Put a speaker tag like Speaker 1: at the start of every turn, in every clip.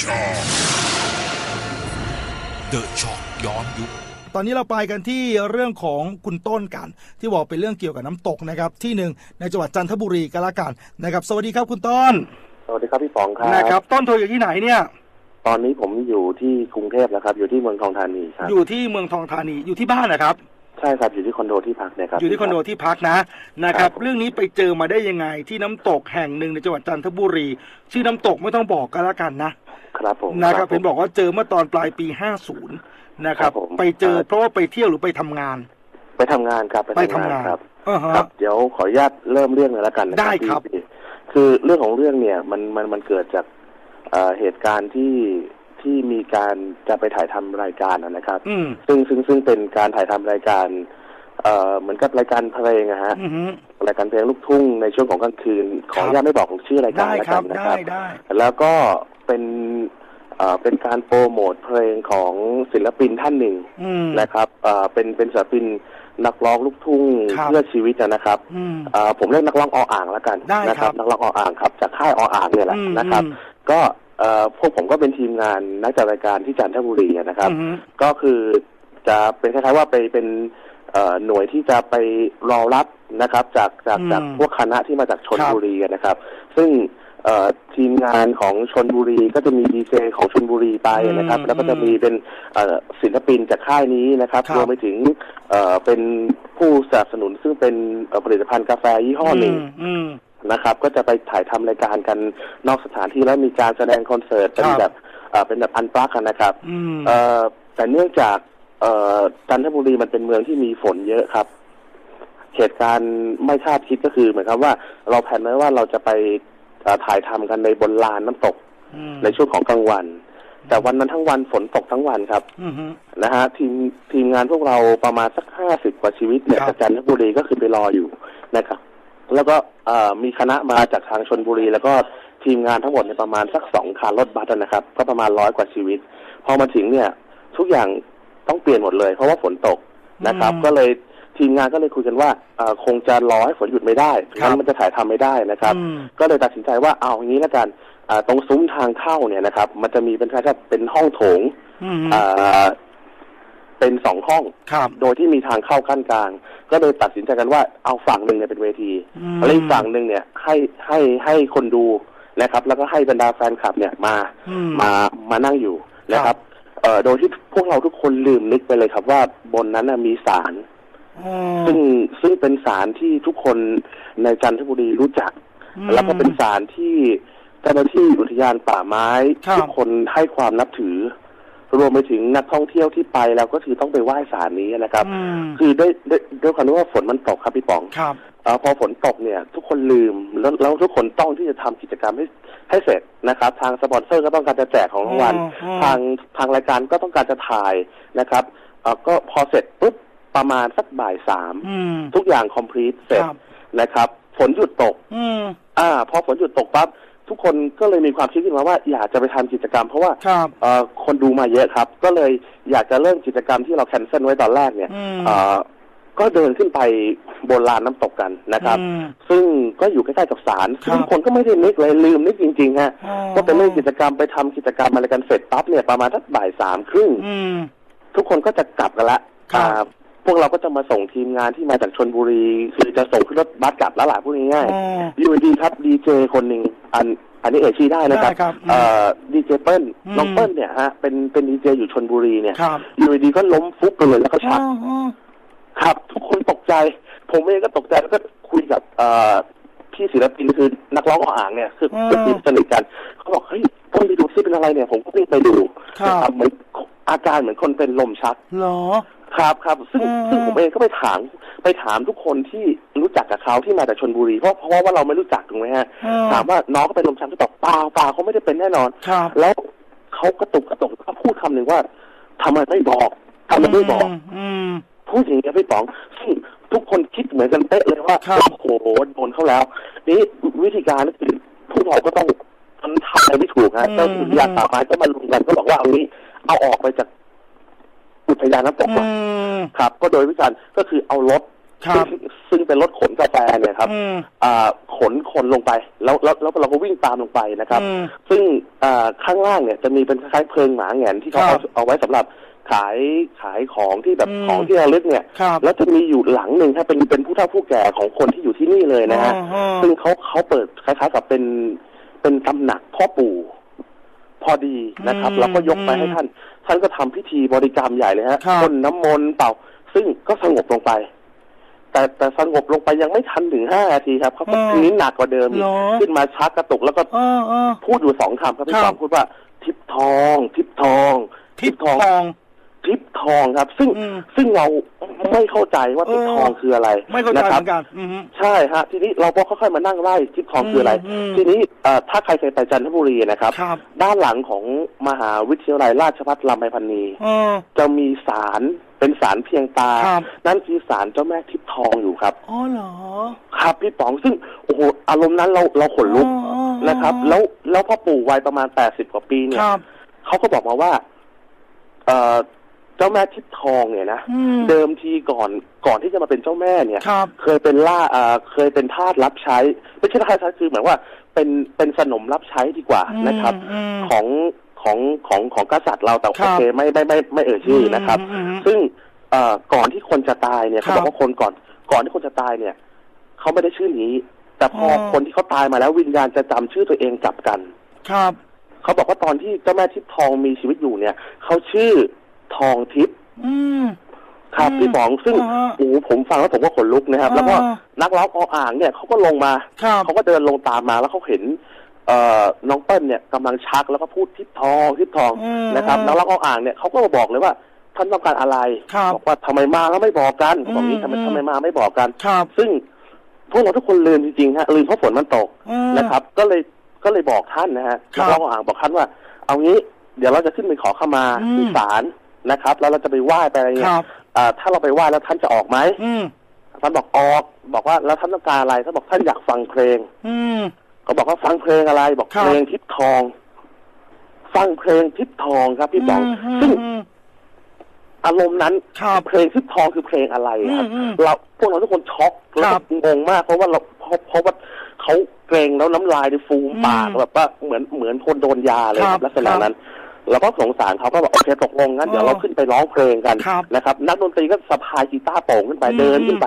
Speaker 1: ช็อคเดอะช็อคย้อนยุค
Speaker 2: ตอนนี้เราไปกันที่เรื่องของคุณต้นกัน ที่บอกเป็นเรื่องเกี่ยวกับน้ำตกนะครับ ที่หนึ่งในจังหวัดจันทบุรีก็แล้วกันนะครับ สวัสดีครับคุณต้น
Speaker 3: สวัสดีครับพี่ป๋องครับ
Speaker 2: นะครับ ต้นโทรอยู่ที่ไหนเนี่ย
Speaker 3: ตอนนี้ผมอยู่ที่กรุงเทพแล้วครับ อยู่ที่เมืองทองธานีครับ
Speaker 2: อยู่ที่เมืองทองธานีอยู่ที่บ้านนะครับ
Speaker 3: ใช่ครับอยู่ที่คอนโดที่พักเนี่ยครับ
Speaker 2: อยู่ที่คอนโดที่พักนะนะครับ
Speaker 3: ครับ
Speaker 2: เรื่องนี้ไปเจอมาได้ยังไงที่น้ำตกแห่งหนึ่งในจังหวัดจันทบุรี ชื่อน้ำตกไม่ต้องบอกก็แล้วกันนะครับ
Speaker 3: ผม
Speaker 2: นะครับ
Speaker 3: ผม
Speaker 2: เห็นบอกว่าเจอเมื่อตอนปลายปี50นะครับ
Speaker 3: ครับผม
Speaker 2: ไปเจอเพราะว่าไปเที่ยวหรือไปทำงาน
Speaker 3: ไปทำงานครับ
Speaker 2: ไปทำงาน
Speaker 3: ครับ
Speaker 2: อ่าฮะ
Speaker 3: ครับเดี๋ยวขออนุญาตเริ่มเรื่องเลยแล้วกันนะ
Speaker 2: ได้ครับ
Speaker 3: พี่คือเรื่องของเรื่องเนี่ยมันมันมันเกิดจากเอ่อเหตุการณ์ที่ ที่มีการจะไปถ่ายทำรายการนะนะครับ
Speaker 2: อืม
Speaker 3: ซึ่งซึ่งซึ่งเป็นการถ่ายทำรายการ เอ่อเหมือนกับรายการเพลงอะฮะ
Speaker 2: อือฮึ
Speaker 3: รายการเพลงลูกทุ่งในช่วงของกลางคืน ขออนุญาตไม่บอกชื่อรายการ
Speaker 2: ได้
Speaker 3: แล้ว
Speaker 2: ครั
Speaker 3: กับนนะ
Speaker 2: ได้
Speaker 3: ครับ
Speaker 2: ได้
Speaker 3: แล้วก็เป็นเอ่อเป็นการโปรโมทเพลงของศิลปินท่านหนึ่ง
Speaker 2: อืม
Speaker 3: นะครับเอ่อเป็นเป็นศิลปินนักร้องลูกทุ่ง
Speaker 2: ครับ
Speaker 3: เพื่อชีวิตนะครับ
Speaker 2: อืม
Speaker 3: เอ่อผมเรียกนักร้องออ่างแล้วกัน
Speaker 2: ได้
Speaker 3: นะครับ นักร้องออ่างครับจากค่ายออ่างเนี่ยแหละ
Speaker 2: อืม
Speaker 3: นะครับ
Speaker 2: อืม
Speaker 3: ก็ เอ่อพวกผมก็เป็นทีมงานนักจัดรายการที่จันทบุรีนะครับ
Speaker 2: อือฮึ
Speaker 3: ก็คือจะเป็นคล้ายๆว่าไปเป็นเอ่อหน่วยที่จะไปรอรับนะครับ จากจาก
Speaker 2: อืม
Speaker 3: จากพวกคณะที่มาจากชน
Speaker 2: ครับ
Speaker 3: บุรีนะครับ ซึ่งเอ่อทีมงานของชนบุรีก็จะมีดีเจของชนบุรีไปนะครับ
Speaker 2: อืม
Speaker 3: แล้วก็จะมีเป็นเอ่อศิลปินจากค่ายนี้นะครับ
Speaker 2: ครับ
Speaker 3: รวมไปถึงเอ่อเป็นผู้สนับสนุนซึ่งเป็นเอ่อผลิตภัณฑ์กาแฟยี่ห้อหนึ่ง
Speaker 2: มอืม
Speaker 3: นะครับ ก็จะไปถ่ายทำรายการกันนอกสถานที่แล้วมีการแสดงคอนเสิร์ตเป็น
Speaker 2: ครับ
Speaker 3: แบบเอ่อเป็นแบบอันปลักกันนะครับ
Speaker 2: อืม
Speaker 3: เอ่อแต่เนื่องจากเอ่อจันทบุรีมันเป็นเมืองที่มีฝนเยอะครับเหตุการณ์ไม่คาดคิดก็คือเหมือนครับว่าเราแผนไว้ว่าเราจะไปเอ่อถ่ายทำกันในบนลานน้ำตก
Speaker 2: อืม
Speaker 3: ในช่วงของกลางวัน แต่วันนั้นทั้งวันฝนตกทั้งวันครับ
Speaker 2: อือฮึ
Speaker 3: นะฮะทีมทีมงานพวกเราประมาณสักห้าสิบกว่าชีวิตเนี่ย
Speaker 2: ครับ
Speaker 3: จากจันทบุรีก็คือไปรออยู่นะครับ แล้วก็เอ่อมีคณะมาจากทางชนบุรี แล้วก็ทีมงานทั้งหมดเนี่ยประมาณสักสองคันรถบัสนะครับ ก็ประมาณร้อยกว่าชีวิต พอมาถึงเนี่ย ทุกอย่างต้องเปลี่ยนหมดเลย เพราะว่าฝนตกนะครับ
Speaker 2: อืม
Speaker 3: ก็เลยทีมงานก็เลยคุยกันว่าเอ่อคงจะรอให้ฝนหยุดไม่ได้
Speaker 2: ครั
Speaker 3: งั้
Speaker 2: บ
Speaker 3: นมันจะถ่ายทำไม่ได้นะครับ
Speaker 2: อืม
Speaker 3: ก็เลยตัดสินใจว่าเอาอย่างนี้แล้วกันอ่าตรงซุ้มทางเข้าเนี่ยนะครับ มันจะมีเป็นคล้ายๆเป็นห้องโถง
Speaker 2: อืม
Speaker 3: อ่า เป็นสองห้อง
Speaker 2: ครับ
Speaker 3: โดยที่มีทางเข้าขั้นกลาง ก็เลยตัดสินใจกันว่าเอาฝั่งหนึ่งเนี่ยเป็นเวที
Speaker 2: อืม
Speaker 3: แล้วอีกฝั่งหนึ่งเนี่ยให้ให้ให้คนดูนะครับ แล้วก็ให้บรรดาแฟนคลับเนี่ยมา
Speaker 2: อืม
Speaker 3: มามานั่งอยู่นะค
Speaker 2: ครั
Speaker 3: รับ บ เอ่อโดยที่พวกเราทุกคนลืมนึกไปเลยครับว่าบนนั้นน่ะมีศาล
Speaker 2: อ๋อ
Speaker 3: ซึ่งซึ่งเป็นศาลที่ทุกคนในจันทบุรีรู้จัก
Speaker 2: อืม
Speaker 3: แล้วก็เป็นศาลที่เจ้าหน้าที่อุทยานป่าไม้
Speaker 2: ครับ
Speaker 3: ทุกคนให้ความนับถือ รวมไปถึงนักท่องเที่ยวที่ไปแล้วก็คือต้องไปไหว้ศาลนี้นะครับ
Speaker 2: อืม
Speaker 3: คือด้วยด้วยด้วยความที่ว่าฝนมันตกครับพี่ป๋อง
Speaker 2: ครับ
Speaker 3: เออพอฝนตกเนี่ย ทุกคนลืมแล้วแล้วทุกคนต้องที่จะทำกิจกรรมให้ให้เสร็จนะครับ ทางสปอนเซอร์ก็ต้องการจะแจกของรางวัล
Speaker 2: อ๋ออ๋อ
Speaker 3: ทางทางรายการก็ต้องการจะถ่ายนะครับเออก็พอเสร็จปุ๊บประมาณสักบ่ายสาม
Speaker 2: อืม
Speaker 3: ทุกอย่างคอมพลีทเสร็จ
Speaker 2: ครับ
Speaker 3: นะครับ ฝนหยุดตก
Speaker 2: อืม
Speaker 3: อ่า พอฝนหยุดตกปั๊บ ทุกคนก็เลยมีความคิดขึ้นมาว่าอยากจะไปทำกิจกรรม เพราะว่า
Speaker 2: ครับ
Speaker 3: เอ่อคนดูมาเยอะครับ ก็เลยอยากจะเริ่มกิจกรรมที่เราแคนเซิลไว้ตอนแรกเนี่ย
Speaker 2: อืม
Speaker 3: เอ่อก็เดินขึ้นไปบนลานน้ำตกกันนะครับ
Speaker 2: อืม
Speaker 3: ซึ่งก็อยู่ใกล้ๆกับศาล
Speaker 2: ครับ
Speaker 3: ซึ่งคนก็ไม่ได้นึกเลยลืมนึกจริงๆฮะ
Speaker 2: อ๋อ
Speaker 3: ก็ไปเล่นกิจกรรมไปทำกิจกรรมอะไรกันเสร็จปั๊บเนี่ยประมาณสักบ่ายสามครึ่ง
Speaker 2: อืม
Speaker 3: ทุกคนก็จะกลับกันละ
Speaker 2: ครับ
Speaker 3: อ่า พวกเราก็จะมาส่งทีมงานที่มาจากชนบุรี คือจะส่งขึ้นรถบัสกลับแล้วล่ะพูดง่าย
Speaker 2: อ๋อ
Speaker 3: ๆอยู่ดีครับดีเจคนหนึ่งอันอันนี้เอ่ยชื่อได้นะครับ
Speaker 2: ได้ครับอืม
Speaker 3: เอ่อดีเจเปิ้ล
Speaker 2: อืม
Speaker 3: น้องเปิ้ลเนี่ยฮะเป็นเป็นดีเจอยู่ชนบุรีเนี่ย
Speaker 2: ครับ
Speaker 3: อยู่ดีๆก็ล้มฟุบไปเลยแล้วก็ชัก
Speaker 2: อ๋ออ๋อ
Speaker 3: ครับ ทุกคนตกใจ ผมเองก็ตกใจแล้วก็คุยกับเอ่อพี่ศิลปินคือนักร้องออ่างเนี่ยคือ
Speaker 2: อืม
Speaker 3: เป็นทีมสนิทกันเขาบอกเฮ้ยต้องไปดูซิเป็นอะไรเนี่ย ผมก็รีบไปดู
Speaker 2: ครับ
Speaker 3: นะครับเหมือนอาการเหมือนคนเป็นลมชัก
Speaker 2: เหรอ
Speaker 3: ครับครับซึ่ง
Speaker 2: อืม
Speaker 3: ซึ่งผมเองก็ไปถามไปถามทุกคนที่รู้จักกับเขาที่มาจากชนบุรีเพราะเพราะว่าเราไม่รู้จักถูกไหมฮะ
Speaker 2: อืม
Speaker 3: ถามว่าน้องก็เป็นลมชักที่ตอบเปล่าเปล่าเขาไม่ได้เป็นแน่นอน
Speaker 2: ครับ
Speaker 3: แล้วเขากระตุกกระตุกเขาพูดคำหนึ่งว่าทำไมไม่บอกทำไมไม่บอก
Speaker 2: อืม
Speaker 3: พูดอย่างนี้ยพี่ป๋องซึ่งทุกคนคิดเหมือนกันเป๊ะเลยว่า
Speaker 2: ครับ
Speaker 3: โอ้โหโดนเขาแล้ว นี่วิธีการก็คือพวกเราก็ต้องมันทำอะไรไม่ถูกฮะ
Speaker 2: อืม
Speaker 3: เจ้าอุทยานป่าไม้ก็มาลุมกันก็บอกว่าเอางี้เอาออกไปจาก อุทยานน้ำตกก่อน
Speaker 2: อืม
Speaker 3: ครับ ก็โดยวิธีการก็คือเอารถ
Speaker 2: ครับ
Speaker 3: ซึ่งซึ่งเป็นรถขนกาแฟเนี่ยครับ
Speaker 2: อืม
Speaker 3: อ่าขนคนลงไปแล้วแล้วแล้วเราก็วิ่งตามลงไปนะครับ
Speaker 2: อืม
Speaker 3: ซึ่งอ่าข้างล่างเนี่ยจะมีเป็นคล้ายๆเพลิงหมาแหงนที่เขา
Speaker 2: ครั
Speaker 3: เอา
Speaker 2: บ
Speaker 3: เอาไว้สำหรับขายขายของที่แบบ
Speaker 2: อืม
Speaker 3: ของที่ระลึกเนี่ย
Speaker 2: ครับ
Speaker 3: แล้วจะมีอยู่หลังหนึ่งครับเป็นเป็นผู้เฒ่าผู้แก่ของคนที่อยู่ที่นี่เลยนะฮะ
Speaker 2: อ๋อฮะ
Speaker 3: ซึ่งเขาเขาเปิดคล้ายๆกับเป็นเป็นตำหนักพ่อปู่พอดีนะครับ
Speaker 2: อืม
Speaker 3: แล้วก็ยกไป
Speaker 2: อืม
Speaker 3: ให้ท่าน ท่านก็ทำพิธีบริกรรมใหญ่เลยฮะ
Speaker 2: ครับ
Speaker 3: พ่นน้ำมนต์เป่า ซึ่งก็สงบลงไป แต่แต่สงบลงไปยังไม่ทันถึงห้านาทีครับเขาก็
Speaker 2: อ๋อ
Speaker 3: ทีนี้หนักกว่าเดิมอีก
Speaker 2: เหรอ
Speaker 3: ขึ้นมาชักกระตุกแล้วก็
Speaker 2: เออเออ
Speaker 3: พูดอยู่สองคำครับพี่
Speaker 2: ครับ
Speaker 3: สองพูดว่า ทิพย์ทอง ทิพย์ทอง
Speaker 2: ทิพย์ทอง
Speaker 3: ทิพย์ทองครับ ซึ่ง
Speaker 2: อืม
Speaker 3: ซึ่งเราไม่เข้าใจว่าทิพย์ทองคืออะไร
Speaker 2: ไม่เข้าใจ
Speaker 3: นะ
Speaker 2: เห
Speaker 3: ครั
Speaker 2: มือนกัน อือฮึ
Speaker 3: ใช่ฮะทีนี้เราก็ค่อยๆมานั่งไล่ทิพย์ทองคืออะไร
Speaker 2: อืม
Speaker 3: ทีนี้เอ่อถ้าใครเคยไปจันทบุรีนะครับ
Speaker 2: ครับ
Speaker 3: ด้านหลังของมหาวิทยาลัยราชภัฏลำไพพันนี
Speaker 2: เออ
Speaker 3: จะมีศาลเป็นศาลเพียงตา
Speaker 2: ครับ
Speaker 3: นั่นคือศาลเจ้าแม่ทิพย์ทองอยู่ครับ
Speaker 2: อ๋อเหรอ
Speaker 3: ครับพี่ป๋องซึ่งโอ้โหอารมณ์นั้นเราเราขนลุก
Speaker 2: อ๋ออ๋อ
Speaker 3: นะครับ แล้วแล้วพ่อปู่วัยประมาณแปดสิบกว่าปีเนี่
Speaker 2: ค
Speaker 3: ย
Speaker 2: รับ
Speaker 3: เขาก็บอกมาว่าเอ่อ เจ้าแม่ทิพย์ทองเนี่ยนะ
Speaker 2: อืม
Speaker 3: เดิมทีก่อนก่อนที่จะมาเป็นเจ้าแม่เนี่ย
Speaker 2: ครับ
Speaker 3: เคยเป็นล่าเอ่อเคยเป็นทาสรับใช้ ไม่ใช่ทาสรับใช้คือเหมือนว่าเป็นเป็นสนมรับใช้ดีกว่านะครับ
Speaker 2: อืม
Speaker 3: ของของของของกษัตริย์เราแต่
Speaker 2: ครั
Speaker 3: โอบเคไม่ไม่ไม่ไม่เอ่ยชื่อนะครับ
Speaker 2: อืมอืม
Speaker 3: ซึ่งเอ่อก่อนที่คนจะตายเนี่ย
Speaker 2: ครั
Speaker 3: เขา
Speaker 2: บ
Speaker 3: บอกว่าคนก่อนก่อนที่คนจะตายเนี่ยเขาไม่ได้ชื่อนี้ แต่พออ
Speaker 2: อ
Speaker 3: คนที่เขาตายมาแล้ววิญญาณจะจำชื่อตัวเองกลับกัน
Speaker 2: ครับ
Speaker 3: เขาบอกว่าตอนที่เจ้าแม่ทิพย์ทองมีชีวิตอยู่เนี่ยเขาชื่อ ทองทิพย์
Speaker 2: อืม
Speaker 3: ครับ
Speaker 2: อืม
Speaker 3: พี่ป๋องซึ่ง
Speaker 2: อ่าฮะ
Speaker 3: โอ้โหผมฟังแล้วผมก็ขนลุกนะครับ แล้วก็
Speaker 2: อ่า
Speaker 3: นักร้องออ่างเนี่ยเขาก็ลงมา
Speaker 2: ครับ
Speaker 3: เขาก็เดินลงตามมาแล้วเขาเห็น เอ่อน้องเปิ้ลเนี่ยกำลังชักแล้วก็พูดทิพย์ทองทิพย์ทอง
Speaker 2: อืม
Speaker 3: นะครับนักร้องออ่างเนี่ยเขาก็มาบอกเลยว่าท่านต้องการอะไร
Speaker 2: ครับ
Speaker 3: บอกว่าทำไมมาแล้วไม่บอกกันเขาบอกนี้
Speaker 2: อืม
Speaker 3: ทำไม
Speaker 2: อืม
Speaker 3: ทำไมมาไม่บอกกัน
Speaker 2: ครับ
Speaker 3: ซึ่งพวกเราทุกคนลืมจริงๆฮะลืมเพราะฝนมันตก
Speaker 2: อืม
Speaker 3: นะครับ ก็เลยก็เลยบอกท่านนะฮะ
Speaker 2: ครับ
Speaker 3: นักร้องออ่างบอกท่านว่า เอางี้เดี๋ยวเราจะขึ้นไปขอขมา
Speaker 2: อืม
Speaker 3: ที่ศาล นะครับ แล้วเราจะไปไหว้ไปอะไร
Speaker 2: ค
Speaker 3: เงี้
Speaker 2: รั
Speaker 3: ย
Speaker 2: บ
Speaker 3: อ่าถ้าเราไปไหว้แล้วท่านจะออกไหม
Speaker 2: อืม
Speaker 3: ท่านบอกออกบอกว่าแล้วท่านต้องการอะไรท่านบอกท่านอยากฟังเพลง
Speaker 2: อืม
Speaker 3: เขาบอกว่าฟังเพลงอะไรบอก
Speaker 2: ครับ
Speaker 3: เพลงทิพย์ทอง ฟังเพลงทิพย์ทองครับพี่ป๋อง
Speaker 2: ม
Speaker 3: ซึ่ง
Speaker 2: อืม
Speaker 3: อารมณ์นั้น
Speaker 2: ครับ
Speaker 3: เพลงทิพย์ทองคือเพลงอะไรครับ
Speaker 2: อืมอืม
Speaker 3: เราพวกเราทุกคนช็อกแล้ว
Speaker 2: ครั
Speaker 3: ก็
Speaker 2: บ
Speaker 3: งงมากเพราะว่าเราเพราะเพราะว่าเขาเกรงแล้วน้ำลายในฟูมปาก
Speaker 2: อืม
Speaker 3: แบบว่าเหมือนเหมือนคนโดนยาเลย
Speaker 2: ครับ
Speaker 3: ลักษณะนั้น เราก็สงสารเขาก็บอกโอเคตกลงงั้น
Speaker 2: อ๋อ
Speaker 3: เดี๋ยวเราขึ้นไปร้องเพลงกัน
Speaker 2: ครับ
Speaker 3: นะครับ นักดนตรีก็สะพายกีตาร์โป่งขึ้นไป
Speaker 2: อืม
Speaker 3: เดินขึ้นไป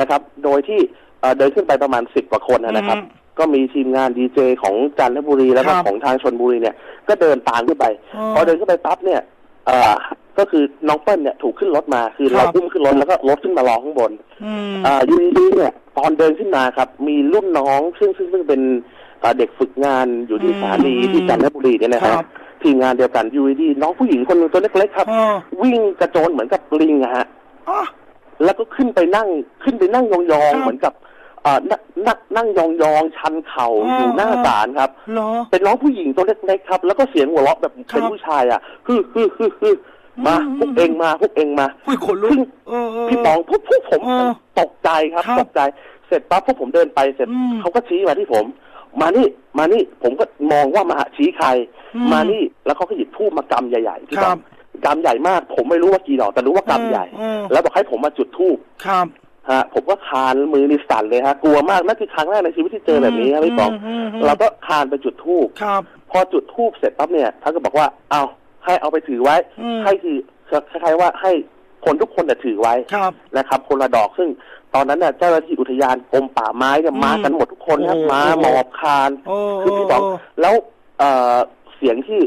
Speaker 3: นะครับ โดยที่เอ่อเดินขึ้นไปประมาณสิบกว่าคนนะครับ
Speaker 2: อืม
Speaker 3: ก็มีทีมงานดีเจของจันทบุรีแล้วก็
Speaker 2: ครับ
Speaker 3: ของทางชนบุรีเนี่ย ก็เดินตามขึ้นไป
Speaker 2: อ๋อ
Speaker 3: พอเดินขึ้นไปปั๊บเนี่ยเอ่อก็คือน้องเปิ้ลเนี่ยถูกขึ้นรถมาคือ
Speaker 2: ครั
Speaker 3: เรา
Speaker 2: บ
Speaker 3: อุ้มขึ้นรถแล้วก็รถขึ้นมารอข้างบน
Speaker 2: อืม
Speaker 3: อ่าอยูดีๆเนี่ยตอนเดินขึ้นมาครับ มีรุ่นน้องซึ่งซึ่งซึ่งเป็นเอ่อเด็กฝึกงานอยู่ที่
Speaker 2: อืม
Speaker 3: สถานีที่จันทบุรีเนี่ยนะ
Speaker 2: ค
Speaker 3: ฮะ
Speaker 2: รับ
Speaker 3: ทีมงานเดียวกันอยูดีๆน้องผู้หญิงคนหนึงตัวเล็กๆครับ
Speaker 2: อ๋อ
Speaker 3: วิ่งกระโจนเหมือนกับลิงอะฮะ
Speaker 2: อ๋อ
Speaker 3: แล้วก็ขึ้นไปนั่งขึ้นไปนั่งยอง
Speaker 2: ครั
Speaker 3: ๆ
Speaker 2: บ
Speaker 3: เหมือนกับเอ่อนั่งนั่งนั่งยองๆ ชันเข่า
Speaker 2: อ๋อ
Speaker 3: อ
Speaker 2: อ ยู่
Speaker 3: หน้าศาลครับ
Speaker 2: เหรอ
Speaker 3: เป็นน้องผู้หญิงตัวเล็กๆครับ แล้วก็เสียงหัวเราะแบบ
Speaker 2: ครับ
Speaker 3: เป็นผู้ชายอะฮึฮึฮึฮึมา
Speaker 2: อืม
Speaker 3: พวกเองมาพวกเองมา
Speaker 2: อุ้ยขนลุก
Speaker 3: ซึ่ง
Speaker 2: เออเออ
Speaker 3: พี่ปองพวกพวกผม
Speaker 2: เออ
Speaker 3: ตกใจครับ
Speaker 2: ครับ
Speaker 3: ตกใจ เสร็จปั๊บพวกผมเดินไปเสร็จ
Speaker 2: อืม
Speaker 3: เขาก็ชี้มาที่ผม มานี่มานี่ผมก็มองว่ามาชี้ใคร
Speaker 2: อืม
Speaker 3: มานี่แล้วเขาก็หยิบทูบมากำใหญ่ๆพี่
Speaker 2: ค
Speaker 3: ป
Speaker 2: รั
Speaker 3: อบงกำใหญ่มาก ผมไม่รู้ว่ากี่ดอกแต่รู้ว่ากำใหญ่
Speaker 2: เออ
Speaker 3: แล้วบอกให้ผมมาจุดทูบ
Speaker 2: ครับ
Speaker 3: ฮะผมก็คานมือนิสั่นเลยฮะกลัวมากนั่นคือครั้งแรกในชีวิตที่เจอแบบนี้ครับพี่ปอง
Speaker 2: มอืม
Speaker 3: เราก็คานไปจุดทูบ
Speaker 2: ครับ
Speaker 3: พอจุดทูบเสร็จปั๊บเนี่ยท่านก็บอกว่าเอาให้เอาไปถือไว้
Speaker 2: อืม
Speaker 3: ให้คือคล้ายๆว่าให้คนทุกคนเนี่ยถือไว้
Speaker 2: ครับ
Speaker 3: นะครับ คนละดอกซึ่งตอนนั้นเนี่ยเจ้าหน้าที่อุท ยานกรมป่าไม้เนี่ย
Speaker 2: อืม
Speaker 3: มากันหมดทุกคนครับ
Speaker 2: โอ้
Speaker 3: มา
Speaker 2: โอ้
Speaker 3: หมอบคาน
Speaker 2: โอ้
Speaker 3: คือพี่บอก
Speaker 2: โแล้
Speaker 3: วเอ่อเสียงที่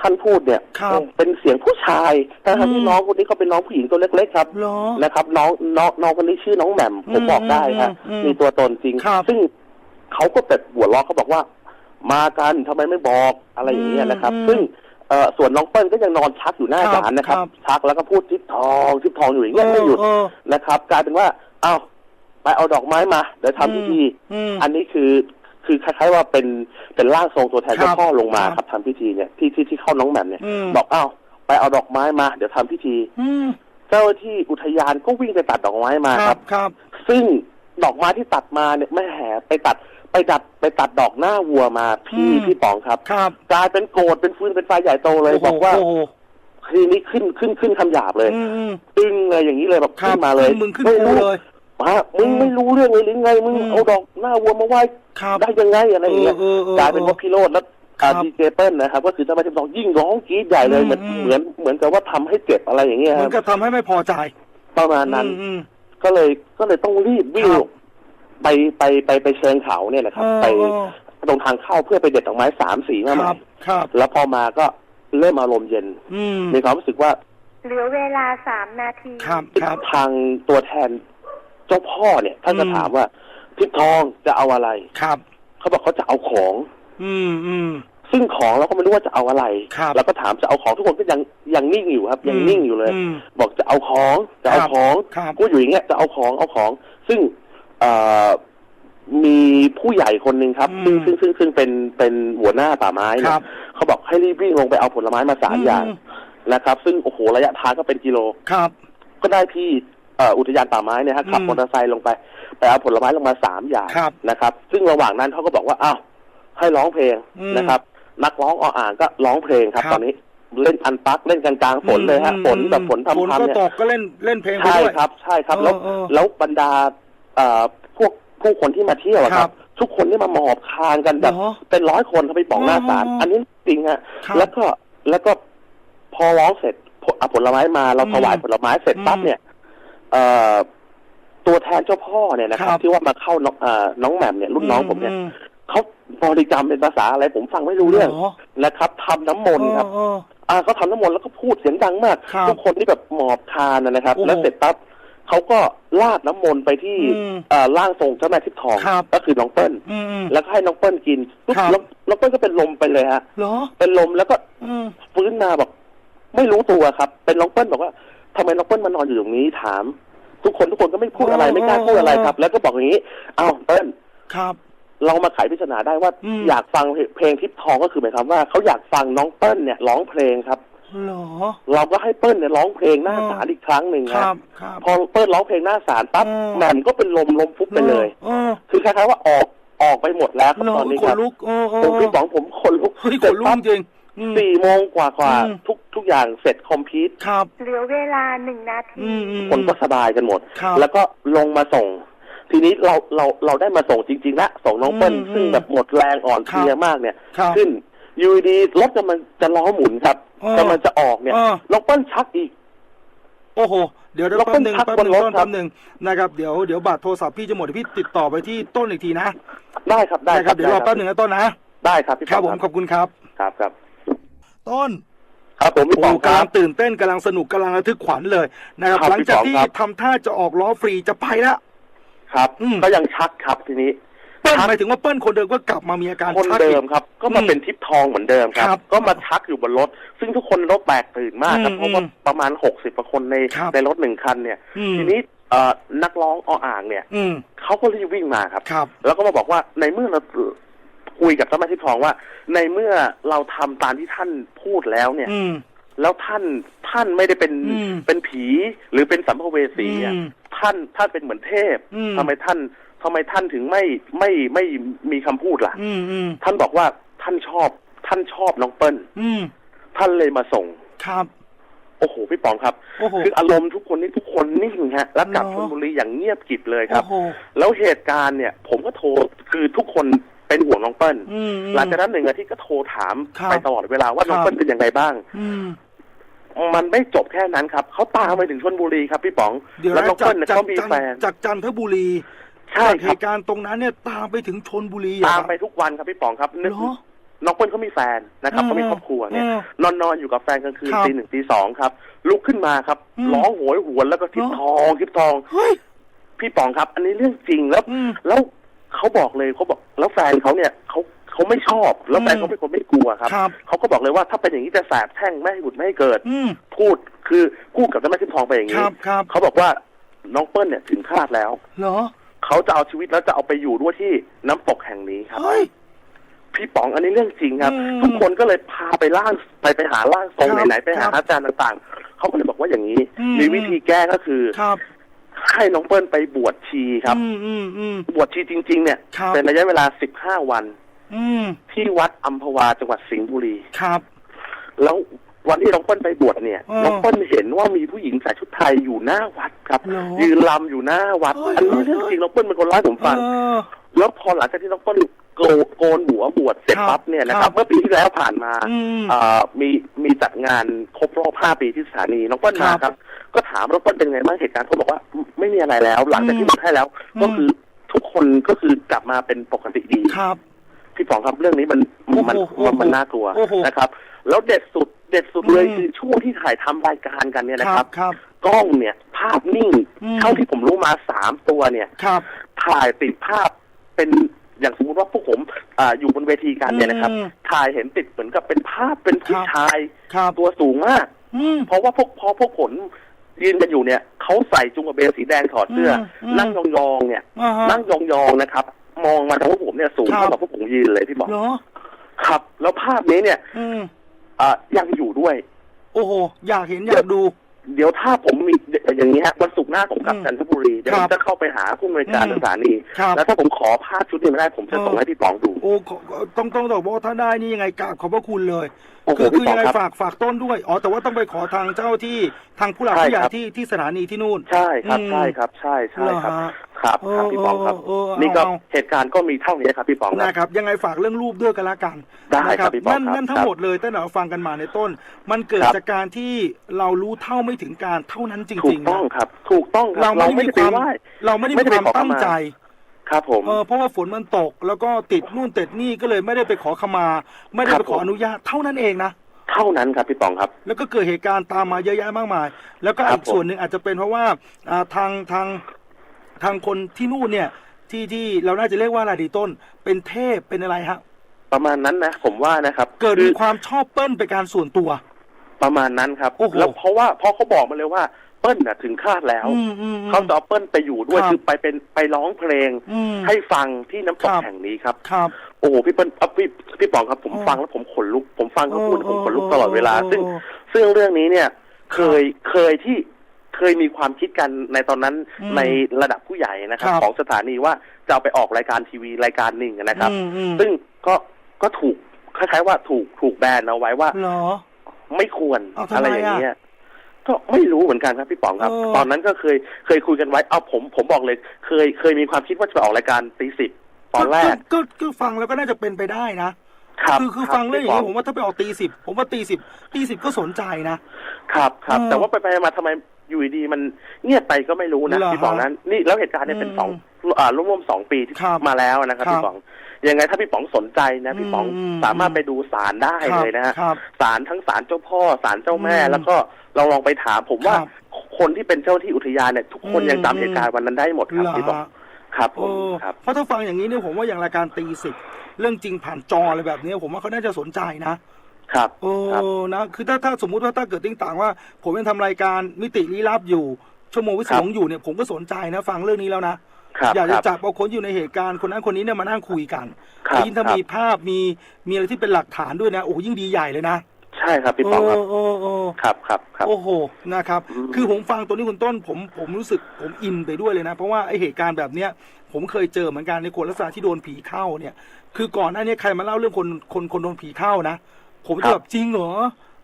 Speaker 3: ท่านพูดเนี่ย
Speaker 2: ครับ
Speaker 3: เป็นเสียงผู้ชายทั้งๆที่
Speaker 2: อืม
Speaker 3: น้องคนนี้เขาเป็นน้องผู้หญิงตัวเล็กๆครับ
Speaker 2: เหรอ
Speaker 3: นะครับ น้องน้องน้องคนนี้ชื่อน้องแหม่มผม
Speaker 2: อืม
Speaker 3: บอกได้ฮะ
Speaker 2: อืม
Speaker 3: มีตัวตนจริง
Speaker 2: ครับ
Speaker 3: ซึ่งเขาก็แบบหัวล้อเขาบอกว่า มากันทำไมไม่บอกอะไรอย่างเงี้ยนะครับ
Speaker 2: อืม
Speaker 3: ซึ่งเอ่อส่วนน้องเปิ้ลก็ยังนอนชักอยู่หน้า
Speaker 2: ครับ
Speaker 3: ศาลนะครับ
Speaker 2: ครับ
Speaker 3: ชักแล้วก็พูดทิพย์ทองทิพย์ทองอยู่อย่างเงี้ยไม่หยุด
Speaker 2: เออ
Speaker 3: นะครับ กลายเป็นว่าเอา ไปเอาดอกไม้มาเดี๋ยวทำพิธี
Speaker 2: อืม
Speaker 3: อันนี้คือคือคล้ายๆว่าเป็นเป็นร่างทรงตัวแทน
Speaker 2: ครับ
Speaker 3: เจ้าพ่อลงมา
Speaker 2: ครับ
Speaker 3: ครับทำพิธีเนี่ยที่ที่ที่เข้าน้องแหม่มเนี่ย
Speaker 2: อืม
Speaker 3: บอกอ้าวไปเอาดอกไม้มา เดี๋ยวทำพิธี
Speaker 2: อืม
Speaker 3: เจ้าหน้าที่อุทยานก็วิ่งไปตัดดอกไม้มา
Speaker 2: ค
Speaker 3: ค
Speaker 2: รั
Speaker 3: รั
Speaker 2: บ บครับ
Speaker 3: ซึ่งดอกไม้ที่ตัดมาเนี่ยไม่แห่ไปตัดไปตัดไปตัดดอกหน้าวัวมาพี่
Speaker 2: อืม
Speaker 3: พี่ป๋องครับ
Speaker 2: ครับ
Speaker 3: กลายเป็นโกรธเป็นฟืนเป็นไฟใหญ่โตเลย
Speaker 2: โโห
Speaker 3: บอกว่า
Speaker 2: โโห
Speaker 3: ทีนี้ขึ้นขึ้นขึ้นคำหยาบเลย
Speaker 2: อืมอืม
Speaker 3: ตึงเลยอย่างนี้เลยแบบ
Speaker 2: ครั
Speaker 3: ขึ้
Speaker 2: บ
Speaker 3: นมาเลย
Speaker 2: มึงขึ้น
Speaker 3: ไม่
Speaker 2: กู
Speaker 3: รู้
Speaker 2: เลย
Speaker 3: มามึง
Speaker 2: อืม
Speaker 3: ไม่รู้เรื่องเลยหรือไง มึง
Speaker 2: อืม
Speaker 3: เอาดอกหน้าวัวมาไหว้
Speaker 2: ครับ
Speaker 3: ได้ยังไงอะไรอย่างเงี้ย
Speaker 2: เออเออเออก
Speaker 3: ลายเป็นว่าพี่โรดแล้ว
Speaker 2: ครับ
Speaker 3: ดีเจเปิ้ลนะครับก็คือเจ้าแม่ทิพย์ทองยิ่งร้องกรี๊ดใหญ่เลยเหมือน
Speaker 2: อืม
Speaker 3: เหมือนเหมือนกับว่าทำให้เจ็บอะไรอย่างเงี้ย
Speaker 2: เห
Speaker 3: ค
Speaker 2: มือ
Speaker 3: รับ
Speaker 2: นกับทำให้ไม่พอใจ
Speaker 3: ประมาณนั้น
Speaker 2: อืมอืม
Speaker 3: ก็เลยก็เลยต้องรีบวิ่ง
Speaker 2: ครับ
Speaker 3: ไปไปไปไปเชิงเขาเนี่ยนะครับ
Speaker 2: เออ
Speaker 3: ไป
Speaker 2: เออ
Speaker 3: ตรงทางเข้าเพื่อไปเด็ดดอกไม้สามสีมา
Speaker 2: ค
Speaker 3: ใหม่
Speaker 2: รับครับ
Speaker 3: แล้วพอมาก็เริ่มอารมณ์เย็น
Speaker 2: อืม
Speaker 3: มีความรู้สึกว่า
Speaker 4: เหลือเวลาสามนาที
Speaker 2: ครับครับ
Speaker 3: ทางตัวแทน เจ้าพ่อเนี่ยท่านก็
Speaker 2: อืม
Speaker 3: ถามว่าทิพย์ทองจะเอาอะไร
Speaker 2: ครับ
Speaker 3: เขาบอกเขาจะเอาของ
Speaker 2: อืมอืม
Speaker 3: ซึ่งของเราก็ไม่รู้ว่าจะเอาอะไร
Speaker 2: ครับ
Speaker 3: แล้วก็ถามจะเอาของทุกคนก็ยังยังนิ่งอยู่ครับ ยังนิ่งอยู่เลย
Speaker 2: ม
Speaker 3: บอกจะเอาของจะเอา
Speaker 2: ครับ
Speaker 3: ของ
Speaker 2: ครับ
Speaker 3: พูดอยู่อย่างเงี้ยจะเอาของเอาของ ซึ่งเอ่อมีผู้ใหญ่คนหนึ่งครับ
Speaker 2: อืม
Speaker 3: ซึ่งซึ่งซึ่งซึ่งเป็นเป็นหัวหน้าป่าไม้
Speaker 2: ค
Speaker 3: เนี่
Speaker 2: รั
Speaker 3: ย
Speaker 2: บ
Speaker 3: เขาบอกให้รีบวิ่งลงไปเอาผลไม้มาสามอย่าง
Speaker 2: อืม
Speaker 3: นะครับ ซึ่งโอ้โหระยะทางก็เป็นกิโล
Speaker 2: ครับ
Speaker 3: ก็ได้ที่เอ่ออุทยานป่าไม้เนี่ยฮะขับ
Speaker 2: อืม
Speaker 3: มอเตอร์ไซค์ลงไปไปเอาผลไม้ลงมาสามอย่าง
Speaker 2: ครับ
Speaker 3: นะครับ ซึ่งระหว่างนั้นเขาก็บอกว่าอ้าวให้ร้องเพลง
Speaker 2: อืม
Speaker 3: นะครับ นักร้องออ่างก็ร้องเพลงครับ
Speaker 2: ครับ
Speaker 3: ตอนนี้เล่นอันปักเล่นกลางๆฝนเลยฮะ
Speaker 2: อืม
Speaker 3: ฝนแบบฝน
Speaker 2: ฝน
Speaker 3: พำ
Speaker 2: ก็
Speaker 3: ๆเนี่ย
Speaker 2: ตกก็เล่นเล่นเพลงไป
Speaker 3: ใช่
Speaker 2: ด้วย
Speaker 3: ครับ ใช่ครับแล้ว
Speaker 2: เออเออ
Speaker 3: แล้วบรรดาเอ่อพวกผู้คนที่มาเที่ยวอะค
Speaker 2: ครั
Speaker 3: รับบทุกคนที่มาหมอบคานกันแบบ
Speaker 2: เหรอ
Speaker 3: เป็นร้อยคนเขาไปป๋องหน้าศาล
Speaker 2: อ๋ออั
Speaker 3: อันนี้จริงฮะ
Speaker 2: ครับ
Speaker 3: แล้วก็แล้วก็พอร้องเสร็จผลเอาผลไม้มาเรา
Speaker 2: อืม
Speaker 3: ถวายผลไม้เสร็จปั๊บ
Speaker 2: อืม
Speaker 3: เนี่ยเอ่อ ตัวแทนเจ้าพ่อเนี่ยนะครั
Speaker 2: ครับบ
Speaker 3: ที่ว่ามาเข้าน้องเอ่อน้องแหม่มเนี่ยรุ่นน้องผมเนี่ย
Speaker 2: ม
Speaker 3: เขาบริกรรมเป็นภาษาอะไรผมฟังไม่รู้เรื่อง
Speaker 2: ห
Speaker 3: นะครับทำน้ำมนต์ครับ
Speaker 2: เออ
Speaker 3: อ่าเขาทำน้ำมนต์แล้วก็พูดเสียงดังมาก
Speaker 2: ครับ
Speaker 3: ทุกคนที่แบบหมอบคานนะนะครับ
Speaker 2: โอ้โห
Speaker 3: แล้วเสร็จปั๊บเขาก็ลาดน้ำมนต์ไปที่
Speaker 2: อืม
Speaker 3: เอ่อร่างทรงเจ้าแม่ทิพย์ทอง
Speaker 2: ครับ
Speaker 3: ก็คือน้องเปิ้ล
Speaker 2: อืมอืม
Speaker 3: แล้วก็ให้น้องเปิ้ลกินปุ๊บ
Speaker 2: ครับ
Speaker 3: แล้วน้องเปิ้ลก็เป็นลมไปเลยฮะ
Speaker 2: เหรอ
Speaker 3: เป็นลมแล้วก็
Speaker 2: อืม
Speaker 3: ฟื้นมาบอกไม่รู้ตัวครับ เป็นน้องเปิ้ลบอกว่า ทำไมน้องเปิ้ลมานอนอยู่ตรงนี้ถาม ทุกคนทุกคนก็ไม่พูดอะไร
Speaker 2: อ๋อ
Speaker 3: ไม่กล้าพูดอะไรครับ แล้วก็บอกอย่างนี้อ้าวเปิ้ล
Speaker 2: ครับ
Speaker 3: เรามาไขปริศนาได้ว่า
Speaker 2: อืม
Speaker 3: อยากฟังเพลงทิพย์ทองก็คือหมายความว่าเขาอยากฟังน้องเปิ้ลเนี่ยร้องเพลงครับ
Speaker 2: เหรอ
Speaker 3: เราก็ให้เปิ้ลเนี่ยร้องเพลงหน้า
Speaker 2: อ๋อ
Speaker 3: ศาลอีกครั้งหนึ่ง
Speaker 2: ค
Speaker 3: ค
Speaker 2: รั
Speaker 3: รั
Speaker 2: บบครับ
Speaker 3: พอเปิ้ลร้องเพลงหน้าศาลปั๊บ
Speaker 2: อ๋อ
Speaker 3: แหม่มก็เป็นลมลมฟุบไปเลย
Speaker 2: เออ
Speaker 3: คือคล้ายๆว่าออกออกไปหมดแล้วครับ
Speaker 2: เหรอ
Speaker 3: ตอนนี้
Speaker 2: ข
Speaker 3: คนรับ
Speaker 2: ลุกเออเออ
Speaker 3: ผมพี่ป๋องผมคนลุก
Speaker 2: เฮ้ยข
Speaker 3: เสร็จ
Speaker 2: นลุก
Speaker 3: ปั๊บ
Speaker 2: จริงอืม
Speaker 3: สี่โมงกว่ากว่า
Speaker 2: อืม
Speaker 3: ทุก ทุกอย่างเสร็จคอมพิวต์
Speaker 2: ครับ
Speaker 4: เหลือเวลาหนึ่งนาที
Speaker 2: อืมอืม
Speaker 3: คนก็สบายกันหมด
Speaker 2: ครับ
Speaker 3: แล้วก็ลงมาส่ง ทีนี้เราเราเราได้มาส่งจริงๆละส่งน้องเปิ้ล
Speaker 2: อืม
Speaker 3: ซึ่งแบบหมดแรงอ่อนเพลียมากเนี่ย
Speaker 2: ครับ
Speaker 3: ขึ้นอยูดีๆรถกำลังจะล้อหมุนครับ
Speaker 2: เออ
Speaker 3: กำลังจะออกเนี่ย
Speaker 2: เออ
Speaker 3: น้องเปิ้ลชักอีก
Speaker 2: โอ้โห เดี๋ยวเดี๋ยว
Speaker 3: เรา
Speaker 2: แป๊บหนึ่ง
Speaker 3: เพิ่งพัก
Speaker 2: แป๊บหนึ่ง
Speaker 3: บนรถ
Speaker 2: ต้น
Speaker 3: ครับ
Speaker 2: แป๊บหนึ่งนะครับ เดี๋ยวเดี๋ยวบัตรโทรศัพท์พี่จะหมดเดี๋ยวพี่ติดต่อไปที่ต้นอีกทีนะ
Speaker 3: ได้ครับได้
Speaker 2: นะ
Speaker 3: ค
Speaker 2: ค
Speaker 3: รั
Speaker 2: รั
Speaker 3: บบ
Speaker 2: เดี๋ยวรอแป๊บหนึ่งนะต้นนะ
Speaker 3: ได้ครับพี่
Speaker 2: ครับ
Speaker 3: ป๋
Speaker 2: ผ
Speaker 3: อง
Speaker 2: มขอบคุณครับ
Speaker 3: ครับครับ
Speaker 2: ต้น
Speaker 3: ครับผมพี่
Speaker 2: โอ้
Speaker 3: ป๋องค
Speaker 2: กำ
Speaker 3: รั
Speaker 2: ลั
Speaker 3: บ
Speaker 2: งตื่นเต้นกำลังสนุกกำลังระทึกขวัญเลยนะครับ
Speaker 3: ครับ
Speaker 2: หลังจาก
Speaker 3: พี่
Speaker 2: ที่
Speaker 3: ป๋องครับ
Speaker 2: ทำท่าจะออกล้อฟรีจะไปแล้ว
Speaker 3: ครับ
Speaker 2: อืม
Speaker 3: ก็ยังชักครับทีนี้
Speaker 2: เปิ้ล
Speaker 3: ชัก
Speaker 2: หมายถึงว่าเปิ้ลคนเดิมก็กลับมามีอาการ
Speaker 3: คน
Speaker 2: ชัก
Speaker 3: เดิ
Speaker 2: อี
Speaker 3: ม
Speaker 2: ก
Speaker 3: ครับ ก็มา
Speaker 2: อืม
Speaker 3: เป็นทิพย์ทองเหมือนเดิมครั
Speaker 2: ครับ
Speaker 3: บก็มาชักอยู่บนรถ ซึ่งทุกคนรถแตกตื่นมากครับ
Speaker 2: อืม
Speaker 3: เพราะว่าประมาณหกสิบกว่าคนใน
Speaker 2: ครับ
Speaker 3: ในรถหนึ่งคันเนี่ย
Speaker 2: อืม
Speaker 3: ทีนี้เอ่อนักร้องออ่างเนี่ย
Speaker 2: อืม
Speaker 3: เขาก็รีบวิ่งมาครับ
Speaker 2: ครับ
Speaker 3: แล้วก็มาบอกว่าในเมื่อเรา คุยกับเจ้าแม่ทิพย์ทองว่า ในเมื่อเราทำตามที่ท่านพูดแล้วเนี่ย
Speaker 2: อืม
Speaker 3: แล้วท่านท่านไม่ได้เป็น
Speaker 2: อืม
Speaker 3: เป็นผีหรือเป็นสัมภเวสีอะ
Speaker 2: อืม
Speaker 3: ท่านท่านเป็นเหมือนเทพ
Speaker 2: อืม
Speaker 3: ทำไมท่านทำไมท่านถึงไม่ไม่ไม่มีคำพูดล่ะ
Speaker 2: อืมอืม
Speaker 3: ท่านบอกว่าท่านชอบ ท่านชอบน้องเปิ้ล
Speaker 2: อืม
Speaker 3: ท่านเลยมาส่ง
Speaker 2: ครับ
Speaker 3: โอ้โหพี่ป๋องครับ
Speaker 2: โอ้โห
Speaker 3: คืออารมณ์ทุกคนนี่ทุกคนนิ่งฮะแล้วกลับ
Speaker 2: เหร
Speaker 3: ช
Speaker 2: อ
Speaker 3: ลบุรีอย่างเงียบกริบเลยครับ
Speaker 2: โอ้โห
Speaker 3: แล้วเหตุการณ์เนี่ย ผมก็โทรคือทุกคน เป็นห่วงน้องเปิ้ล
Speaker 2: อืมอืม
Speaker 3: หลังจากนั้นหนึ่งอาทิตย์ก็โทรถาม
Speaker 2: ครับ
Speaker 3: ไปตลอดเวลาว่าน้อง
Speaker 2: ครับ
Speaker 3: เปิ้ลเป็นยังไงบ้าง
Speaker 2: อืม
Speaker 3: มันไม่จบแค่นั้นครับเขาตามไปถึงชลบุรีครับพี่ป๋อง
Speaker 2: เดี๋ยว
Speaker 3: แล้ว
Speaker 2: นะ
Speaker 3: น้อง
Speaker 2: จาก
Speaker 3: เปิ้ลเนี่ย
Speaker 2: จาก
Speaker 3: เขามี
Speaker 2: จัน
Speaker 3: แฟน
Speaker 2: จากจันทบุรี
Speaker 3: ใช่
Speaker 2: จาก
Speaker 3: ค
Speaker 2: เห
Speaker 3: รับ
Speaker 2: ตุการณ์ตรงนั้นเนี่ยตามไปถึงชนบุรี
Speaker 3: ตาม
Speaker 2: อะ
Speaker 3: ไปทุกวันครับพี่ป๋องครับนึก
Speaker 2: เหรอ
Speaker 3: น้องเปิ้ลเขามีแฟนนะครับ
Speaker 2: อืม
Speaker 3: เขามีครอบครัวเนี่ย
Speaker 2: อืม
Speaker 3: นอนนอนอยู่กับแฟนกลางคืน
Speaker 2: ครับ
Speaker 3: ตีหนึ่งตีสองครับ ลุกขึ้นมาครับ
Speaker 2: อืม
Speaker 3: ร้องโหยหวนแล้วก็ทิพ
Speaker 2: เหรอ
Speaker 3: ทองทิพทอง
Speaker 2: เฮ้ย
Speaker 3: พี่ป๋องครับ อันนี้เรื่องจริงแล้ว
Speaker 2: อืม
Speaker 3: แล้ว เขาบอกเลยเขาบอกแล้วแฟนเขาเนี่ยเขาเขาไม่ชอบ แล้วแฟน
Speaker 2: อืม
Speaker 3: เขาเป็นคนไม่กลัวครับ
Speaker 2: ครับ
Speaker 3: เขาก็บอกเลยว่าถ้าเป็นอย่างนี้จะแสบแช่งไม่ให้หุดไม่ให้เกิด
Speaker 2: อืม
Speaker 3: พูดคือพูดกับเจ้าแม่ทิพทองไปอย่าง
Speaker 2: ค
Speaker 3: นี้
Speaker 2: รับครับ
Speaker 3: เขาบอกว่าน้องเปิ้ลเนี่ยถึงคาดแล้ว
Speaker 2: เหรอ
Speaker 3: เขาจะเอาชีวิตแล้วจะเอาไปอยู่ด้วยที่น้ำตกแห่งนี้ครับ
Speaker 2: เฮ้ย
Speaker 3: พี่ป๋องอันนี้เรื่องจริงครับ
Speaker 2: อืม
Speaker 3: ทุกคนก็เลยพาไปล่างไปไปหาล่างทรง
Speaker 2: ครับ
Speaker 3: ไหนๆไปหา
Speaker 2: ครับ
Speaker 3: อาจารย์ต่างๆเขาก็เลยบอกว่าอย่างนี้
Speaker 2: อืม
Speaker 3: มีวิธีแก้ก็คือ
Speaker 2: ครับ
Speaker 3: ให้น้องเปิ้ลไปบวชชีครับ
Speaker 2: อืมอืมอืม
Speaker 3: บวชชีจริง ๆ เนี่ย
Speaker 2: ครับ
Speaker 3: เป็นระยะเวลา 15 วัน
Speaker 2: อืม
Speaker 3: ที่วัดอัมพวาจังหวัดสิงห์บุรี
Speaker 2: ครับ
Speaker 3: แล้ววันที่น้องเปิ้ลไปบวชเนี่ย
Speaker 2: อ๋อ
Speaker 3: น้องเปิ้ลเห็นว่ามีผู้หญิงใส่ชุดไทยอยู่หน้าวัดครับ
Speaker 2: เหรอ
Speaker 3: ยืนลำอยู่หน้าวัด
Speaker 2: เฮ้ย
Speaker 3: อันนี้เรื่องจริงน้องเปิ้ลเป็นคนเล่าให้ผมฟัง
Speaker 2: เออ
Speaker 3: แล้วพอหลังจากที่น้องเปิ้ลโกโกนหัวบวชเสร็จ
Speaker 2: ครับ
Speaker 3: ปั๊บเนี่ยนะค
Speaker 2: ครั
Speaker 3: รับบเมื่อปีที่แล้วผ่านมา
Speaker 2: อืม
Speaker 3: เอ่อมีมีจัดงานครบรอบ 5 ปีที่สถานีน้องเปิ้ล
Speaker 2: ครั
Speaker 3: มา
Speaker 2: บ
Speaker 3: ครับ ก็ถามน้องเปิ้ลเป็นไงบ้างเหตุการณ์เขาบอกว่าไม่มีอะไรแล้ว หลังจากที่หมดให้แล้ว
Speaker 2: อืม
Speaker 3: ก็คือทุกคนก็คือกลับมาเป็นปกติดี
Speaker 2: ครับ
Speaker 3: พี่ป๋องครับเรื่องนี้มัน
Speaker 2: โอ้โห
Speaker 3: มัน
Speaker 2: โอ้โห
Speaker 3: มันมันน่ากลัว
Speaker 2: โอ้โห
Speaker 3: นะครับ แล้วเด็ดสุดเด็ดสุดเลย
Speaker 2: อืม
Speaker 3: คือช่วงที่ถ่ายทำรายการกันเนี่ยนะ
Speaker 2: ค
Speaker 3: ค
Speaker 2: รั
Speaker 3: รั
Speaker 2: บบครับ
Speaker 3: กล้องเนี่ย ภาพนิ่ง
Speaker 2: อืม
Speaker 3: เท่าที่ผมรู้มาสามตัวเนี่ย
Speaker 2: ครับ
Speaker 3: ถ่ายติดภาพ เป็นอย่างสมมติว่าพวกผมอ่าอยู่บนเวทีกันเนี่ยนะครับ
Speaker 2: อืม
Speaker 3: ถ่ายเห็นติดเหมือนกับเป็นภาพเป็นผู้
Speaker 2: ครับ
Speaker 3: ชาย
Speaker 2: ครับ
Speaker 3: ตัวสูงมาก
Speaker 2: อืม
Speaker 3: เพราะว่าพวกพอพวกผมยืนกันอยู่เนี่ยเขาใส่จุงกระเบนสีแดงถอดเสื้ออ
Speaker 2: มอืม
Speaker 3: นั่งยองๆเนี่ย
Speaker 2: อ่าฮะ
Speaker 3: นั่งยองๆนะครับ มองมาทางพวกผมเนี่ยสูง
Speaker 2: ครับ
Speaker 3: เท่ากับพวกผมยืนเลยพี่บอก
Speaker 2: เหรอ
Speaker 3: ครับ แล้วภาพนี้เนี่ย
Speaker 2: อืม
Speaker 3: อ่ายังอยู่ด้วย
Speaker 2: โอ้โห อยากเห็นอยากดู
Speaker 3: เดี๋ยวถ้าผมมีอย่างนี้ฮะวันศุกร์หน้าผมกลับ
Speaker 2: อืม
Speaker 3: จันทบุรีเดี๋ยวผ
Speaker 2: ครั
Speaker 3: ม
Speaker 2: บ
Speaker 3: จะเข้าไปหาผู้อำนวยการ
Speaker 2: อืม
Speaker 3: สถานี
Speaker 2: ครับ
Speaker 3: แล้วถ้าผมขอภาพชุดนี้ไม่ได้ผมจะ
Speaker 2: เออ
Speaker 3: ส่งให้พี่ป๋องดู
Speaker 2: โอ้ขอต้องต้องบอกว่าถ้าได้นี่ยังไงกราบขอบพระคุณเลย
Speaker 3: โอ้โห
Speaker 2: คือคือ
Speaker 3: พี่ป๋
Speaker 2: ยั
Speaker 3: อง
Speaker 2: งไง
Speaker 3: ครับ
Speaker 2: ฝากฝากต้นด้วยอ๋อแต่ว่าต้องไปขอทางเจ้าที่ทางผู้หลัก
Speaker 3: ใช่
Speaker 2: ผู้ใหญ่
Speaker 3: ครับ
Speaker 2: ที่ที่สถานีที่นู่น
Speaker 3: ใช่ครับ
Speaker 2: อืม
Speaker 3: ใช่ครับใช่ใช่ครับ
Speaker 2: เหรอฮะ
Speaker 3: ครับครับพี่ป๋องครับ
Speaker 2: เออเออเออ
Speaker 3: นี่ก็
Speaker 2: เอา
Speaker 3: เหตุการณ์ก็มีเท่านี้ครับพี่ป๋องครับ
Speaker 2: นะครับ ยังไงฝากเรื่องรูปด้วยกันละกัน
Speaker 3: ได้
Speaker 2: นะครับ
Speaker 3: พี่ปอ
Speaker 2: นั่น
Speaker 3: ครับ
Speaker 2: นั่นทั้งหมดเลยตั้งแต่เราฟังกันมาในต้น มันเกิด
Speaker 3: ครับ
Speaker 2: จากการที่เรารู้เท่าไม่ถึงการเท่านั้นจ
Speaker 3: ถู
Speaker 2: ริ
Speaker 3: ก
Speaker 2: งๆ
Speaker 3: ต้อง
Speaker 2: นะครับ
Speaker 3: ถูกต้องครั
Speaker 2: เรา
Speaker 3: บ
Speaker 2: ไม่ได้มีความ
Speaker 3: ไหว้
Speaker 2: เราไม่ได้
Speaker 3: ไม่
Speaker 2: มี
Speaker 3: ได้
Speaker 2: ความ
Speaker 3: ไปขอ
Speaker 2: ตั้ง
Speaker 3: ขมา
Speaker 2: ใจ
Speaker 3: ครับผม
Speaker 2: เออเพราะว่าฝนมันตก แล้วก็ติดนู่นติดนี่ก็เลยไม่ได้ไปขอขมา ไม่ได้
Speaker 3: ครั
Speaker 2: ไป
Speaker 3: บ
Speaker 2: ขอ
Speaker 3: ผม
Speaker 2: อนุญาตเท่านั้นเองนะ
Speaker 3: เท่านั้นครับพี่ป๋องครับ
Speaker 2: แล้วก็เกิดเหตุการณ์ตามมาเยอะแยะมากมาย แล้วก็
Speaker 3: ครั
Speaker 2: อี
Speaker 3: บ
Speaker 2: กส่วนหนึ่งอาจจะเป็นเพราะว่าอ่าทางทาง ทางคนที่นู่นเนี่ยที่ที่เราน่าจะเรียกว่าอะไรดีต้น เป็นเทพเป็นอะไรฮะ
Speaker 3: ประมาณนั้นนะผมว่านะครับ
Speaker 2: เกิด
Speaker 3: คื
Speaker 2: มี
Speaker 3: อ
Speaker 2: ความชอบเปิ้ลเป็นการส่วนตัว
Speaker 3: ประมาณนั้นครับ
Speaker 2: โอ้โห
Speaker 3: แล้วเพราะว่าเพราะเขาบอกมาเลยว่าเปิ้ลน่ะถึงคาดแล้ว
Speaker 2: อืมอืมอืม
Speaker 3: เขาจะเอาเปิ้ลไปอยู่ด้วย
Speaker 2: ครับ
Speaker 3: คือไปเป็นไปร้องเพลง
Speaker 2: อืม
Speaker 3: ให้ฟังที่น้ำตก
Speaker 2: ครับ
Speaker 3: แห่งนี้ครับ
Speaker 2: ครับ
Speaker 3: โอ้โหพี่เปิ้ลเอ่อพี่พี่ป๋องครับผม
Speaker 2: โอ้
Speaker 3: ฟังแล้วผมขนลุก ผมฟังเขาพูด
Speaker 2: โอ้
Speaker 3: ผมขนลุก
Speaker 2: โอ้
Speaker 3: ตลอดเวลา
Speaker 2: โอ้
Speaker 3: ซึ่ง
Speaker 2: โอ้
Speaker 3: ซึ่งเรื่องนี้เนี่ย เค
Speaker 2: ครับ
Speaker 3: ยเคยที่ เคยมีความคิดกันในตอนนั้น
Speaker 2: อืม
Speaker 3: ในระดับผู้ใหญ่นะครับ
Speaker 2: ครับ
Speaker 3: ของสถานีว่าจะเอาไปออกรายการทีวีรายการหนึ่งนะครับ
Speaker 2: อืมอืม
Speaker 3: ซึ่งก็ก็ถูกคล้ายๆว่าถูกถูกแบนเอาไว้ว่า
Speaker 2: เหรอ
Speaker 3: ไม่ควร
Speaker 2: เอาทำไม
Speaker 3: อะไรอย่างเงี้ยก็ไม่รู้เหมือนกันครับพี่ป๋องครับ
Speaker 2: เออ
Speaker 3: ตอนนั้นก็เคยเคยคุยกันไว้เอาผมผมบอกเลย เคยเคยมีความคิดว่าจะไปออกรายการตีสิบตอนแรก
Speaker 2: ก็ก็ฟังแล้วก็น่าจะเป็นไปได้นะครับคือคือ
Speaker 3: รับ
Speaker 2: ฟังเรื่องอย่างนี้
Speaker 3: พี่
Speaker 2: ผมว่าถ้าไปออกตีสิบผมว่าตีสิบตีสิบก็สนใจนะ
Speaker 3: ครับครับ
Speaker 2: เออ
Speaker 3: แต่ว่าไปไปมาทำไม อยู่ดีๆมันเงียบไปก็ไม่รู้นะ
Speaker 2: เหรอ
Speaker 3: พี่ป๋องนั้นนี่แล้วเหตุการณ์เนี่ยเป็น
Speaker 2: อืม
Speaker 3: สองอ่าร่วมๆสองปีที่
Speaker 2: ครับ
Speaker 3: มาแล้วนะครับ
Speaker 2: ครับ
Speaker 3: พี่ป๋องยังไงถ้าพี่ป๋องสนใจนะพี่ป๋อง
Speaker 2: อืม
Speaker 3: สามารถไปดูศาลได้
Speaker 2: ครับ
Speaker 3: เลยนะฮะ
Speaker 2: ครับ
Speaker 3: ศาลทั้งศาลเจ้าพ่อศาลเจ้าแม่
Speaker 2: อืม
Speaker 3: แล้วก็เราลองไปถามผมว่า
Speaker 2: ครับ
Speaker 3: คนที่เป็นเจ้าที่อุทยานเนี่ยทุกคน
Speaker 2: อืม
Speaker 3: ยังจำเหตุการณ์วันนั้นได้หมดครับ
Speaker 2: เหรอ
Speaker 3: พี่ป๋อง
Speaker 2: ฮะ
Speaker 3: ครับผ
Speaker 2: โอ้
Speaker 3: มครับ
Speaker 2: เพราะถ้าฟังอย่างนี้เนี่ยผมว่าอย่างรายการตีสิบเรื่องจริงผ่านจออะไรแบบนี้ผมว่าเขาน่าจะสนใจนะ ครับโอ้
Speaker 3: ครับ
Speaker 2: นะคือถ้าถ้าสมมุติว่าถ้าเกิดติ้งต่างว่า ผมยังทำรายการมิติลี้ลับอยู่ ชั่วโมงวิส
Speaker 3: ครับ
Speaker 2: งอยู่เนี่ยผมก็สนใจนะฟังเรื่องนี้แล้วนะ ครับอยาก
Speaker 3: ค
Speaker 2: จะ
Speaker 3: รับ
Speaker 2: จับเอาคนอยู่ในเหตุการณ์คนนั้นคนนี้เนี่ยมานั่งคุยกัน
Speaker 3: ครับ
Speaker 2: ยิ่งถ้า
Speaker 3: ครับ
Speaker 2: มีภาพมีมีอะไรที่เป็นหลักฐานด้วยนะ โอ้ยิ่งดีใหญ่เลยนะ
Speaker 3: ใช่ครับพี่ป๋องครับ
Speaker 2: โอ้โอ้
Speaker 3: ครับครับครับ
Speaker 2: โอ้โหนะครับ
Speaker 3: อืม
Speaker 2: คือผมฟังตัวนี้คุณต้นผมผมรู้สึกผมอินไปด้วยเลยนะ เพราะว่าไอเหตุการณ์แบบเนี้ยผมเคยเจอเหมือนกันในคนลักษณะที่โดนผีเข้าเนี่ย คือก่อนหน้านี้ใครมาเล่าเรื่องคนคนคนโดนผีเข้านะ ผมจะแบบจริงเหรอ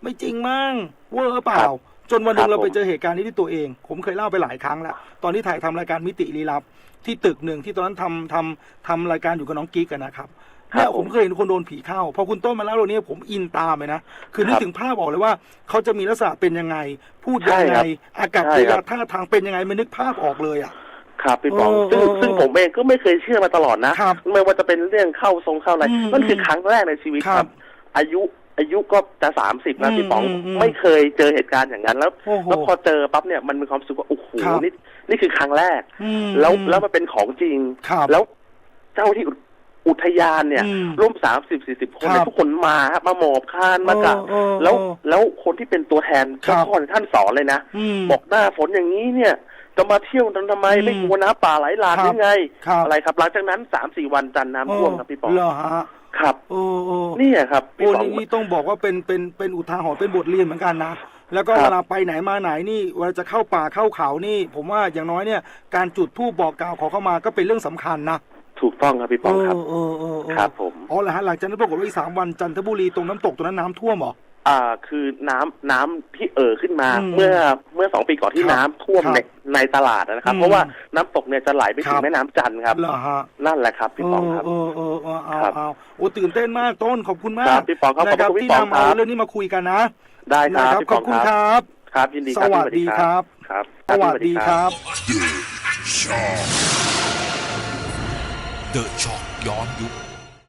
Speaker 2: ไม่จริงมั่งเวอร์เปล่า จนวันหนึ่งเราไปเจอเหตุการณ์นี้ที่ตัวเอง ผมเคยเล่าไปหลายครั้งแล้ว ตอนที่ถ่ายทำรายการมิติลี้ลับ ที่ตึกหนึ่งที่ตอนนั้นทำทำทำรายการอยู่กับน้องกิ๊กกันนะครับ
Speaker 3: ครับ
Speaker 2: เนี่ยผมเคยเห็นคนโดนผีเข้า พอคุณต้นมาเล่าเรื่องนี้ผมอินตามเลยนะ คือนึก
Speaker 3: ครับ
Speaker 2: ถึงภาพออกเลยว่าเขาจะมีลักษณะเป็นยังไง พูดยัง
Speaker 3: ใช่
Speaker 2: ไง
Speaker 3: ครับ
Speaker 2: อากาศ
Speaker 3: ใช่
Speaker 2: กิริ
Speaker 3: ครั
Speaker 2: ยา
Speaker 3: บ
Speaker 2: ท่าทางเป็นยังไงมันนึกภาพออกเลยอะ
Speaker 3: ครับพี่ป๋อง
Speaker 2: เออ
Speaker 3: ซึ่ง
Speaker 2: เออ
Speaker 3: ซึ่งผมเองก็ไม่เคยเชื่อมาตลอดนะครับไม่ว่าจะเป็นเรื่องเข้าทรงเข้าอะไร
Speaker 2: อืม
Speaker 3: นั่นคือครั้งแรกในชีวิต
Speaker 2: ค
Speaker 3: ค
Speaker 2: รั
Speaker 3: รับบอายุ อายุก็จะสามสิบแล้ว
Speaker 2: อืม
Speaker 3: พี่ป๋อง
Speaker 2: อืมอืม
Speaker 3: ไม่เคยเจอเหตุการณ์อย่างนั้น แล้ว
Speaker 2: โอ้โห
Speaker 3: แล้วพอเจอปั๊บเนี่ยมันมีความรู้สึกว่าโอ้โห
Speaker 2: ครับ
Speaker 3: นี่นี่คือครั้งแรก
Speaker 2: อืม
Speaker 3: แล้ว
Speaker 2: อืม
Speaker 3: แล้วมันเป็นของจริง
Speaker 2: ครับ
Speaker 3: แล้วเจ้าที่อุอุทยานเนี่ย
Speaker 2: อืม
Speaker 3: ร่วมสามสิบสี่สิบคน
Speaker 2: ครั
Speaker 3: เนี่ย
Speaker 2: บ
Speaker 3: ทุกคนมาฮะมาหมอบคานมากราบ
Speaker 2: เออเออ
Speaker 3: แล้ว
Speaker 2: เออ
Speaker 3: แล้วคนที่เป็นตัวแทน
Speaker 2: ครั
Speaker 3: เจ้า
Speaker 2: บ
Speaker 3: พ่อเนี่ยท่านสอนเลยนะ
Speaker 2: อืม
Speaker 3: บอกหน้าฝนอย่างนี้เนี่ยจะมาเที่ยวกันทำไม
Speaker 2: อืม
Speaker 3: ไม่กลัวน้ำป่าไหลหลาก
Speaker 2: ครับ
Speaker 3: หรือไง
Speaker 2: ครับ
Speaker 3: อะไรครับ หลังจากนั้นสามสี่วันจันทร์น้ำท่วมครับพี่ปอง
Speaker 2: เหรอฮะ
Speaker 3: ครับ
Speaker 2: โอ้โอ้
Speaker 3: นี่ครับพี่
Speaker 2: โอ้
Speaker 3: ปอง
Speaker 2: นี่นี่ต้องบอกว่าเป็นเป็นเป็นอุทาหรณ์เป็นบทเรียนเหมือนกันนะ แล้วก็
Speaker 3: ครับ
Speaker 2: เวลาไปไหนมาไหนนี่เวลาจะเข้าป่าเข้าเขานี่ ผมว่าอย่างน้อยเนี่ย การจุดธูปบอกกล่าวขอเข้ามาก็เป็นเรื่องสำคัญนะ
Speaker 3: ถูกต้องครับพี่ปองครับ
Speaker 2: เออเออเออเออ
Speaker 3: ครับผม
Speaker 2: อ๋อเหรอฮะหลังจากนั้นปรากฏว่าอีกสามวันจันทบุรีตรงน้ำตกตรงนั้นน้ำท่วมเหรอ
Speaker 3: อ่าคือน้ำน้ำที่เอ่อขึ้นมา
Speaker 2: อืม
Speaker 3: เมื่อเมื่อสองปีก่อนที่
Speaker 2: ครับ
Speaker 3: น้ำท่วม
Speaker 2: ครับ
Speaker 3: ในในตลาดนะครับ
Speaker 2: อืม
Speaker 3: เพราะว่าน้ำตกเนี่ยจะไหลไปถึ
Speaker 2: ครั
Speaker 3: ง
Speaker 2: บ
Speaker 3: แม่น้ำจันทร์ครับ
Speaker 2: เหรอฮะ
Speaker 3: นั่นแหละครับพี่ปองครับ
Speaker 2: เออเออเออเอา
Speaker 3: ครับ
Speaker 2: เอาโอ้ตื่นเต้นมากต้นขอบคุณมา
Speaker 3: ครั
Speaker 2: ก
Speaker 3: บพี่ปองครับ
Speaker 2: นะ
Speaker 3: ขอบคุณ
Speaker 2: ที่
Speaker 3: พี่ปอง
Speaker 2: นำเอา
Speaker 3: ครับ
Speaker 2: เรื่องนี้มาคุยกันนะ
Speaker 3: ได้ค
Speaker 2: นะ
Speaker 3: รับ
Speaker 2: ครับ
Speaker 3: พี่
Speaker 2: ข
Speaker 3: ป
Speaker 2: อ
Speaker 3: อบง
Speaker 2: คุณ
Speaker 3: ค
Speaker 2: ครับรับ
Speaker 3: ครับยินดี
Speaker 2: ส
Speaker 3: ครับ
Speaker 2: วัสดีครับ
Speaker 3: ครับ
Speaker 2: สวัสดีครับ
Speaker 1: เดอะช็อกย้อนยุค